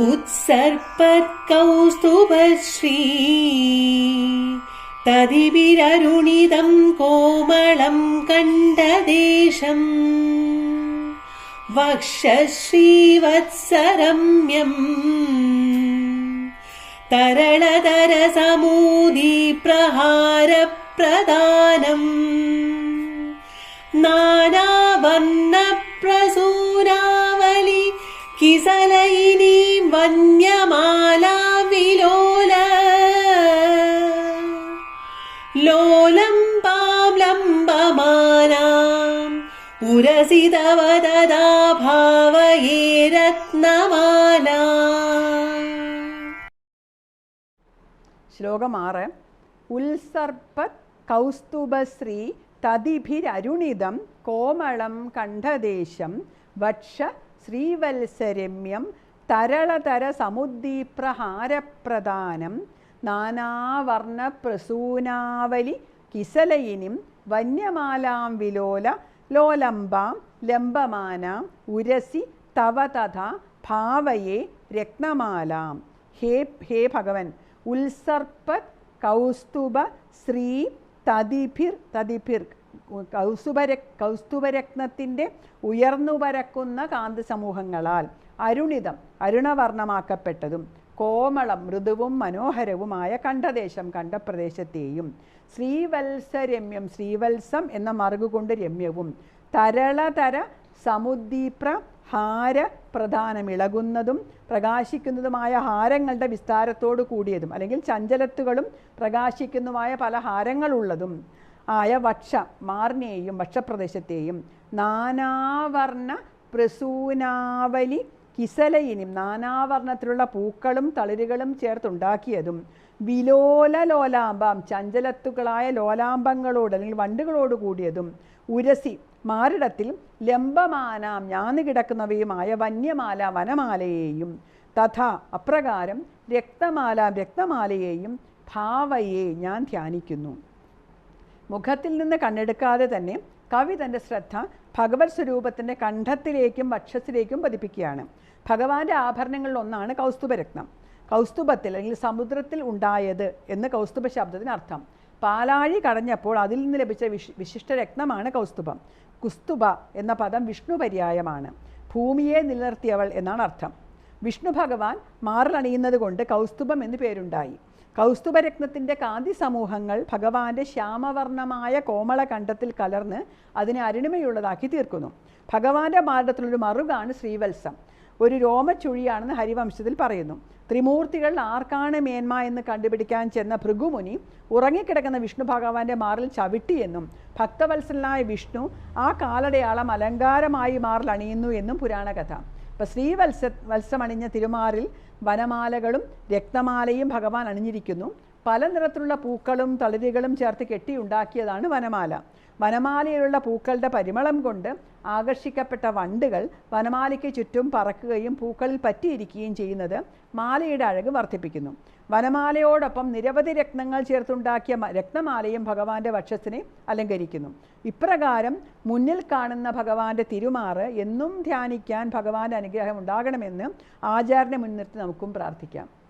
उत्सर्पत्कौस्तुभश्री तदिभिररुणिदं कोमलं कण्ठदेशम् वक्षश्रीवत्सरम्यम् तरलतरसमूदीप्रहारप्रदानम् नानावर्णप्रसूनावलि किसलयिनी പഞ്ഞമാലാവിലോല ലോലംബാംലംബമാനാം ഉരസിതവതദാ ഭാവയേ രത്നമാല ശ്ലോകം ആറ്. ഉത്സർപ്പ കൗസ്തുഭശ്രീ തതിഭിരരുണിതം കോമളം കണ്ഠദേശം വക്ഷ ശ്രീവത്സരമ്യം തരളതര സമുദ്ദീപ്രഹാരപ്രദാനം നാനാവർണപ്രസൂനാവലി കിസലയിനിം വന്യമാലാം വിലോല ലോലംബാം ലംബമാനാം ഉരസി തവ തഥ ഭാവയെ രത്നമാലാം. ഹേ ഹേ ഭഗവൻ ഉത്സർപ്പ കൗസ്തുഭ ശ്രീ തതിഭിർ തതിഭിർ കൗസ്തുഭര കൗസ്തുഭരത്നത്തിന്റെ ഉയർന്നു പരക്കുന്ന കാന്ത സമൂഹങ്ങളാൽ അരുണിതം അരുണവർണമാക്കപ്പെട്ടതും കോമളം മൃദുവും മനോഹരവുമായ കണ്ഠദേശം കണ്ഠപ്രദേശത്തെയും ശ്രീവത്സരമ്യം ശ്രീവത്സം എന്ന മറുകുകൊണ്ട് രമ്യവും തരളതര സമുദ്ദീപ്ര ഹാര പ്രധാനമിളകുന്നതും പ്രകാശിക്കുന്നതുമായ ഹാരങ്ങളുടെ വിസ്താരത്തോടു കൂടിയതും അല്ലെങ്കിൽ ചഞ്ചലത്തുകളും പ്രകാശിക്കുന്നതുമായ പല ഹാരങ്ങളുള്ളതും ആയ വക്ഷ മാറിനെയും വക്ഷപ്രദേശത്തെയും നാനാവർണ പ്രസൂനാവലി കിസലയിനും നാനാവർണത്തിലുള്ള പൂക്കളും തളിരുകളും ചേർത്തുണ്ടാക്കിയതും വിലോല ലോലാംബം ചഞ്ചലത്തുകളായ ലോലാംബങ്ങളോട് അല്ലെങ്കിൽ വണ്ടുകളോട് കൂടിയതും ഉരസി മാറിടത്തിൽ ലംബമാനാം ഞാന്ന് കിടക്കുന്നവയുമായ വന്യമാല വനമാലയെയും തഥാ അപ്രകാരം രക്തമാല രക്തമാലയെയും ഭാവയെ ഞാൻ ധ്യാനിക്കുന്നു. മുഖത്തിൽ നിന്ന് കണ്ണെടുക്കാതെ തന്നെ കവി തന്റെ ശ്രദ്ധ ഭഗവത് സ്വരൂപത്തിന്റെ കണ്ഠത്തിലേക്കും വക്ഷത്തിലേക്കും പതിപ്പിക്കുകയാണ്. ഭഗവാന്റെ ആഭരണങ്ങളിൽ ഒന്നാണ് കൗസ്തുഭരത്നം. കൗസ്തുഭത്തിൽ അല്ലെങ്കിൽ സമുദ്രത്തിൽ ഉണ്ടായത് എന്ന് കൗസ്തുഭ ശബ്ദത്തിന് അർത്ഥം. പാലാഴി കടഞ്ഞപ്പോൾ അതിൽ നിന്ന് ലഭിച്ച വിശ് വിശിഷ്ട രത്നമാണ് കൗസ്തുഭം. കുസ്തുഭ എന്ന പദം വിഷ്ണു പര്യായമാണ്. ഭൂമിയെ നിലനിർത്തിയവൾ എന്നാണ് അർത്ഥം. വിഷ്ണു ഭഗവാൻ മാറിലണിയുന്നത് കൊണ്ട് കൗസ്തുഭം എന്ന് പേരുണ്ടായി. കൗസ്തുഭരത്നത്തിന്റെ കാന്തി സമൂഹങ്ങൾ ഭഗവാന്റെ ശ്യാമവർണമായ കോമള കണ്ഠത്തിൽ കലർന്ന് അതിനെ അരുണിമയുള്ളതാക്കി തീർക്കുന്നു. ഭഗവാന്റെ മാർഗത്തിലൊരു മറുകാണ് ശ്രീവത്സം. ഒരു രോമച്ചുഴിയാണെന്ന് ഹരിവംശത്തിൽ പറയുന്നു. ത്രിമൂർത്തികൾ ആർക്കാണ് മേന്മ എന്ന് കണ്ടുപിടിക്കാൻ ചെന്ന ഭൃഗുമുനി ഉറങ്ങിക്കിടക്കുന്ന വിഷ്ണു ഭഗവാന്റെ മാറിൽ ചവിട്ടിയെന്നും ഭക്തവത്സലനായ വിഷ്ണു ആ കാലടയാളം അലങ്കാരമായി മാറിൽ അണിയുന്നു എന്നും പുരാണകഥ. ഇപ്പം ശ്രീവത്സ വത്സമണിഞ്ഞ തിരുമാറിൽ വനമാലകളും രക്തമാലയും ഭഗവാൻ അണിഞ്ഞിരിക്കുന്നു. പല നിറത്തിലുള്ള പൂക്കളും തളിരുകളും ചേർത്ത് കെട്ടിയുണ്ടാക്കിയതാണ് വനമാല. വനമാലയിലുള്ള പൂക്കളുടെ പരിമളം കൊണ്ട് ആകർഷിക്കപ്പെട്ട വണ്ടുകൾ വനമാലയ്ക്ക് ചുറ്റും പറക്കുകയും പൂക്കളിൽ പറ്റിയിരിക്കുകയും ചെയ്യുന്നത് മാലയുടെ അഴക് വർദ്ധിപ്പിക്കുന്നു. വനമാലയോടൊപ്പം നിരവധി രത്നങ്ങൾ ചേർത്തുണ്ടാക്കിയ രത്നമാലയും ഭഗവാന്റെ വക്ഷത്തിനെ അലങ്കരിക്കുന്നു. ഇപ്രകാരം മുന്നിൽ കാണുന്ന ഭഗവാന്റെ തിരുമാറ് എന്നും ധ്യാനിക്കാൻ ഭഗവാന്റെ അനുഗ്രഹം ഉണ്ടാകണമെന്ന് ആചാരനെ മുൻനിർത്തി നമുക്കും പ്രാർത്ഥിക്കാം.